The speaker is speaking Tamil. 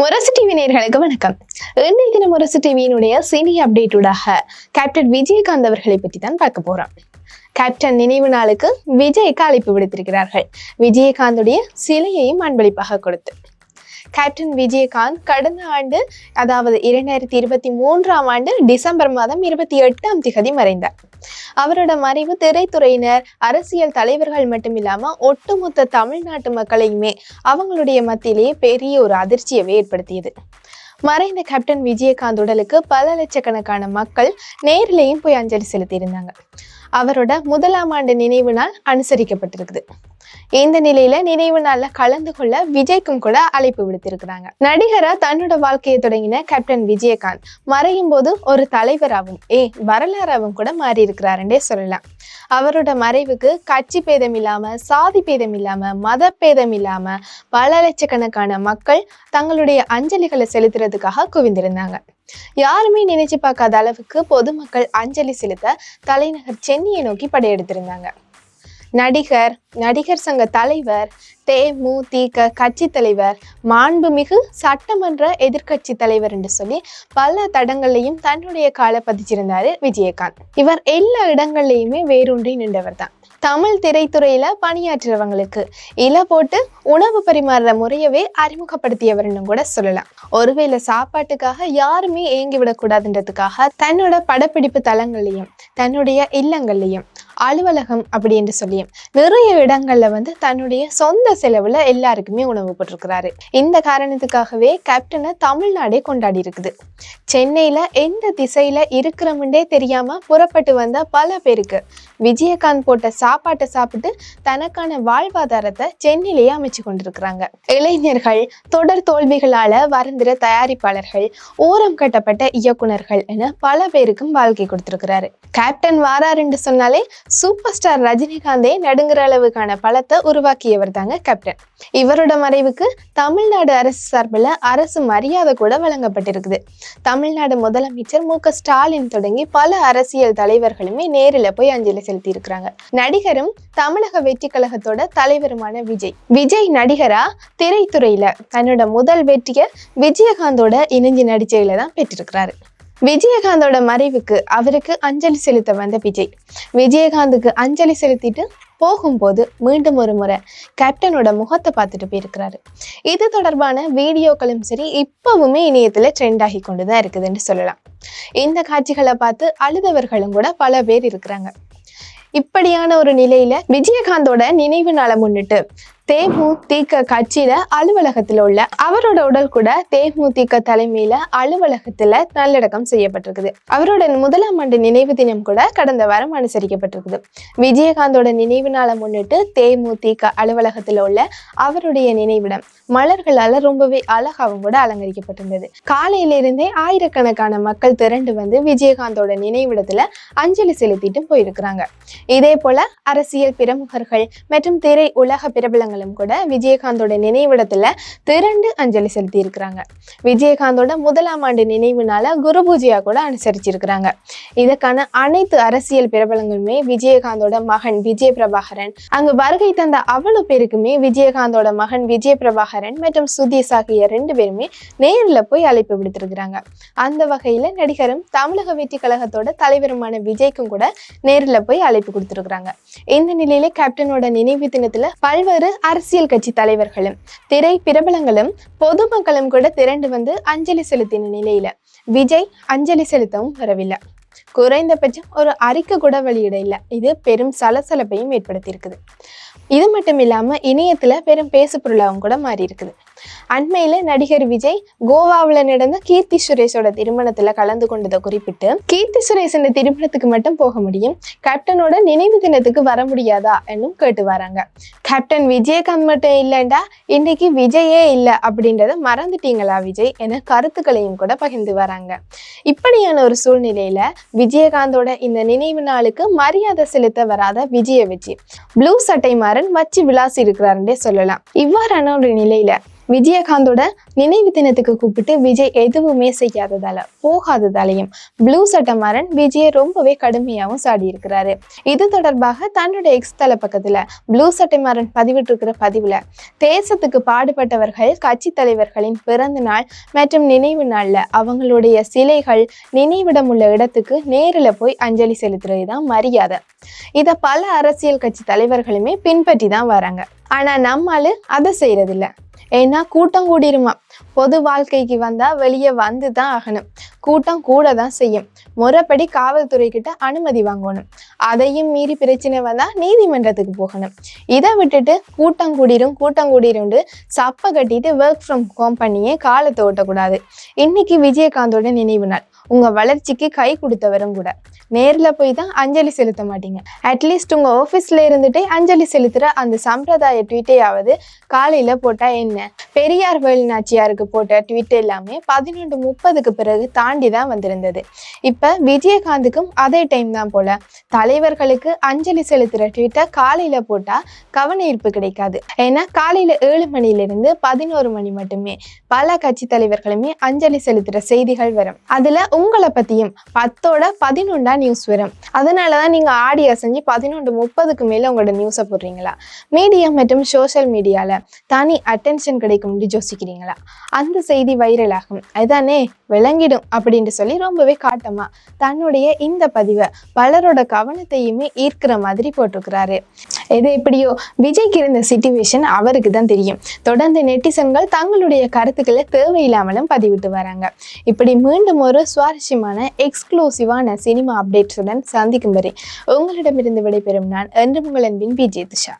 முரசு டிவி நேர்களுக்கு வணக்கம். இன்னைக்கு தினம் முரசு டிவியினுடைய சினி அப்டேட்டுடாக கேப்டன் விஜயகாந்த் அவர்களை பற்றி தான் பார்க்க போறோம். கேப்டன் நினைவு நாளுக்கு விஜய்க்கு அழைப்பு விடுத்திருக்கிறார்கள். விஜயகாந்துடைய சிலையையும் அன்பளிப்பாக கொடுத்து கேப்டன் விஜயகாந்த் கடந்த ஆண்டு அதாவது இரண்டாயிரத்தி இருபத்தி மூன்றாம் ஆண்டு டிசம்பர் மாதம் இருபத்தி எட்டாம் திகதி மறைந்தார். அவரோட மறைவு திரைத்துறையினர் அரசியல் தலைவர்கள் மட்டும் இல்லாம ஒட்டுமொத்த தமிழ்நாட்டு மக்களையுமே அவங்களுடைய மத்தியிலேயே பெரிய ஒரு அதிர்ச்சியவே ஏற்படுத்தியது. மறைந்த கேப்டன் விஜயகாந்த் உடலுக்கு பல லட்சக்கணக்கான மக்கள் நேரிலேயும் போய் அஞ்சலி செலுத்தியிருந்தாங்க. அவரோட முதலாம் ஆண்டு நினைவு நாள் அனுசரிக்கப்பட்டிருக்குது. இந்த நிலையில நினைவு நாள்ல கலந்து கொள்ள விஜய்க்கும் கூட அழைப்பு விடுத்திருக்கிறாங்க. நடிகரா தன்னோட வாழ்க்கையை தொடங்கின கேப்டன் விஜயகாந்த் மறையும் போது ஒரு தலைவராகவும் ஏ வரலாறாவும் கூட மாறி இருக்கிறாருன்றே சொல்லலாம். அவரோட மறைவுக்கு கட்சி பேதம் இல்லாம சாதி பேதம் இல்லாம மத பேதம் இல்லாம பல லட்சக்கணக்கான மக்கள் தங்களுடைய அஞ்சலிகளை செலுத்துறதுக்காக குவிந்திருந்தாங்க. யாருமே நினைச்சு பார்க்காத அளவுக்கு பொதுமக்கள் அஞ்சலி செலுத்த தலைநகர் சென்னையை நோக்கி படையெடுத்திருந்தாங்க. நடிகர் நடிகர் சங்க தலைவர் தேமுதிக கட்சி தலைவர் மாண்புமிகு சட்டமன்ற எதிர்க்கட்சி தலைவர் என்று சொல்லி பல தடங்கள்லையும் தன்னுடைய காலை பதிச்சிருந்தாரு விஜயகாந்த். இவர் எல்லா இடங்கள்லையுமே வேரூன்றி நின்றவர் தான். தமிழ் திரைத்துறையில பணியாற்றுறவங்களுக்கு இல போட்டு உணவு பரிமாறுற முறையவே அறிமுகப்படுத்தியவர்னு கூட சொல்லலாம். ஒருவேளை சாப்பாட்டுக்காக யாருமே ஏங்கி விடக்கூடாதுன்றதுக்காக தன்னோட படப்பிடிப்பு தளங்கள்லையும் தன்னுடைய இல்லங்கள்லையும் அலுவலகம் அப்படி என்று சொல்லியும் நிறைய இடங்கள்ல வந்து தன்னுடைய சொந்த செலவுல எல்லாருக்குமே உணவு போட்டிருக்கிறாரு. இந்த காரணத்துக்காகவே கேப்டனை தமிழ்நாடே கொண்டாடி இருக்குது. சென்னையில எந்த திசையில இருக்கிறமுண்டே தெரியாம புறப்பட்டு வந்த பல பேருக்கு விஜயகாந்த் போட்ட சாப்பாட்டை சாப்பிட்டு தனக்கான வாழ்வாதாரத்தை சென்னையிலேயே அமைச்சு கொண்டிருக்கிறாங்க. இளைஞர்கள் தொடர் தோல்விகளால வருந்துற தயாரிப்பாளர்கள் ஓரம் கட்டப்பட்ட இயக்குனர்கள் என பல பேருக்கும் வாழ்க்கை கொடுத்திருக்கிறாரு. கேப்டன் வாராருன்னு சொன்னாலே சூப்பர் ஸ்டார் ரஜினிகாந்தே நடுங்குற அளவுக்கான பலத்தை உருவாக்கியவர் தாங்க கேப்டன் இவரோட மறைவுக்கு தமிழ்நாடு அரசு சார்பில் அரசு மரியாதை கூட வழங்கப்பட்டிருக்குது. தமிழ்நாடு முதலமைச்சர் மு க ஸ்டாலின் தொடங்கி பல அரசியல் தலைவர்களுமே நேரில் போய் அஞ்சலி செலுத்தி இருக்கிறாங்க நடிகரும் தமிழக வெற்றி கழகத்தோட தலைவருமான விஜய். விஜய் நடிகரா திரைத்துறையில தன்னோட முதல் வெற்றியை விஜயகாந்தோட இணைஞ்சு நடிச்சையில தான் பெற்றிருக்கிறாரு. விஜயகாந்தோட மறைவுக்கு அவருக்கு அஞ்சலி செலுத்த வந்த விஜய். விஜயகாந்துக்கு அஞ்சலி செலுத்திட்டு போகும்போது மீண்டும் ஒரு முறை கேப்டனோட முகத்தை பார்த்துட்டு போயிருக்கிறாரு. இது தொடர்பான வீடியோக்களும் சரி இப்பவுமே இணையத்துல ட்ரெண்ட் ஆகி கொண்டுதான் இருக்குதுன்னு சொல்லலாம். இந்த காட்சிகளை பார்த்து அழுதவர்களும் கூட பல பேர் இருக்கிறாங்க. இப்படியான ஒரு நிலையில விஜயகாந்தோட நினைவு நாளை முன்னிட்டு தேமுதிக கட்சியில அலுவலகத்துல உள்ள அவரோட உடல் கூட தேமுதிக தலைமையில அலுவலகத்துல நல்லடக்கம் செய்யப்பட்டிருக்குது. அவரோட முதலாம் ஆண்டு நினைவு தினம் கூட கடந்த வாரம் அனுசரிக்கப்பட்டிருக்குது. விஜயகாந்தோட நினைவு நாளை முன்னிட்டு தேமுதிக அலுவலகத்துல உள்ள அவருடைய நினைவிடம் மலர்களால ரொம்பவே அழகாவும் கூட அலங்கரிக்கப்பட்டிருந்தது. காலையிலிருந்தே ஆயிரக்கணக்கான மக்கள் திரண்டு வந்து விஜயகாந்தோட நினைவிடத்துல அஞ்சலி செலுத்திட்டு போயிருக்கிறாங்க. இதே போல அரசியல் பிரமுகர்கள் மற்றும் திரை உலக பிரபலங்கள் அவர்களும் கூட விஜயகாந்தோட நினைவிடத்தில் திரண்டு அஞ்சலி செலுத்தியிருக்கிறாங்க. விஜயகாந்தோட முதலாம் ஆண்டு நினைவுனால குரு பூஜையாக கூட அனுசரிச்சிருக்கிறாங்க. இதற்கான அனைத்து அரசியல் பிரபலங்களுமே விஜயகாந்தோட மகன் விஜய பிரபாகரன் அங்கு வருகை தந்த அவ்வளவு பேருக்குமே விஜயகாந்தோட மகன் விஜய பிரபாகரன் மற்றும் சுதீஷ் ஆகிய ரெண்டு பேருமே நேரில் போய் அழைப்பு விடுத்திருக்கிறாங்க. அந்த வகையில் நடிகரும் தமிழக வெற்றி கழகத்தோட தலைவருமான விஜய்க்கும் கூட நேரில் போய் அழைப்பு கொடுத்திருக்கிறாங்க. இந்த நிலையில கேப்டனோட நினைவு தினத்துல பல்வேறு அரசியல் கட்சி தலைவர்களும் திரை பிரபலங்களும் பொதுமக்களும் கூட திரண்டு வந்து அஞ்சலி செலுத்தின நிலையில விஜய் அஞ்சலி செலுத்தவும் வரவில்லை. குறைந்தபட்சம் ஒரு அறிக்கை கூட வெளியிட இல்லை இது பெரும் சலசலப்பையும் ஏற்படுத்தியிருக்குது. இது மட்டும் இல்லாமல் இணையத்தில் பெரும் பேசு பொருளாகவும் கூட மாறி இருக்குது அண்மையில நடிகர் விஜய் கோவாவில் நடந்த கீர்த்தி சுரேஷோட திருமணத்துல கலந்து கொண்டதை குறிப்பிட்டு கீர்த்தி சுரேஷ் இந்த திருமணத்துக்கு மட்டும் போக முடியும். கேப்டனோட நினைவு தினத்துக்கு வர முடியாதா என்னும் கேட்டு வராங்க. கேப்டன் விஜயகாந்த் மட்டும் இல்லைண்டா இன்னைக்கு விஜயே இல்லை அப்படின்றத மறந்துட்டீங்களா விஜய் என கருத்துக்களையும் கூட பகிர்ந்து வராங்க. இப்படியான ஒரு சூழ்நிலையில விஜயகாந்தோட இந்த நினைவு நாளுக்கு மரியாதை செலுத்த வராத விஜய வச்சு ப்ளூ சட்டை மாறன் வச்சு விளாசி இருக்கிறாருன்றே சொல்லலாம். இவ்வாறான ஒரு நிலையில விஜயகாந்தோட நினைவு தினத்துக்கு கூப்பிட்டு விஜய் எதுவுமே செய்யாததால போகாததாலையும் ப்ளூ சட்டமாறன் விஜயை ரொம்பவே கடுமையாகவும் சாடி இருக்கிறாரு இது தொடர்பாக தன்னுடைய எக்ஸ் தள பக்கத்துல ப்ளூ சட்டைமாறன் பதிவிட்டிருக்கிற பதிவுல தேசத்துக்கு பாடுபட்டவர்கள் கட்சி தலைவர்களின் பிறந்த நாள் மற்றும் நினைவு நாள்ல அவங்களுடைய சிலைகள் நினைவிடம் உள்ள இடத்துக்கு நேரில் போய் அஞ்சலி செலுத்துறது தான் மரியாதை. இதை பல அரசியல் கட்சி தலைவர்களுமே பின்பற்றி தான் வராங்க. ஆனா நம்மால அதை செய்யறதில்லை ஏன்னா கூட்டம் கூடிருமா? பொது வாழ்க்கைக்கு வந்தா வெளியே வந்து தான் ஆகணும். கூட்டம் கூட தான் செய்யும். முறைப்படி காவல்துறை கிட்ட அனுமதி வாங்கணும். அதையும் மீறி பிரச்சனை வந்தா நீதிமன்றத்துக்கு போகணும். இதை விட்டுட்டு கூட்டம் கூடிரும் கூட்டம் கூடிரும்னு சப்ப கட்டிட்டு ஒர்க் ஃப்ரம் ஹோம் பண்ணியே காலத்தை ஓட்டக்கூடாது. இன்னைக்கு விஜயகாந்தோட நினைவு நாள். உங்கள் வளர்ச்சிக்கு கை கொடுத்தவரும் கூட. நேரில் போய் தான் அஞ்சலி செலுத்த மாட்டீங்க. அட்லீஸ்ட் உங்கள் ஆஃபீஸில் இருந்துட்டே அஞ்சலி செலுத்துகிற அந்த சம்பிரதாய ட்வீட்டையாவது காலையில் போட்டால் என்ன? பெரியார் வேலுநாச்சியாருக்கு போட்ட ட்வீட் எல்லாமே பதினொன்று முப்பதுக்கு பிறகு தாண்டி தான் வந்திருந்தது. இப்போ விஜயகாந்துக்கும் அதே டைம் தான் போல. தலைவர்களுக்கு அஞ்சலி செலுத்துகிற ட்வீட்டை காலையில் போட்டால் கவன ஈர்ப்பு கிடைக்காது. ஏன்னா காலையில் ஏழு மணியிலிருந்து பதினோரு மணி மட்டுமே பல கட்சி தலைவர்களுமே அஞ்சலி செலுத்துகிற செய்திகள் வரும். அதில் உங்களை பற்றியும் பத்தோட பதினொன்றா நியூஸ் வரும். அதனாலதான் நீங்கள் ஆடி அசைஞ்சு பதினொன்று முப்பதுக்கு மேலே உங்களோட நியூஸை போடுறீங்களா? மீடியா மற்றும் சோஷியல் மீடியாவில் தனி அட்டென்ஷன் கிடைக்கும்னு யோசிக்கிறீங்களா? அந்த செய்தி வைரல் ஆகும். அதுதானே? விளங்கிடும் அப்படின்ட்டு சொல்லி ரொம்பவே காட்டமாக தன்னுடைய இந்த பதிவை பலரோட கவனத்தையுமே ஈர்க்கிற மாதிரி போட்டிருக்கிறாரு. எது எப்படியோ விஜய்க்கு இருந்த சிச்சுவேஷன் அவருக்கு தான் தெரியும். தொடர்ந்து நெட்டிசன்கள் தங்களுடைய கருத்துக்களை தேவையில்லாமலும் பதிவிட்டு வராங்க. இப்படி மீண்டும் ஒரு சுவாரஸ்யமான எக்ஸ்க்ளூசிவான சினிமா அப்டேட்ஸுடன் சந்திக்கும் வரை உங்களிடமிருந்து விடைபெறும் நான் என்று உங்கள் அன்பின் பிஜே துஷா.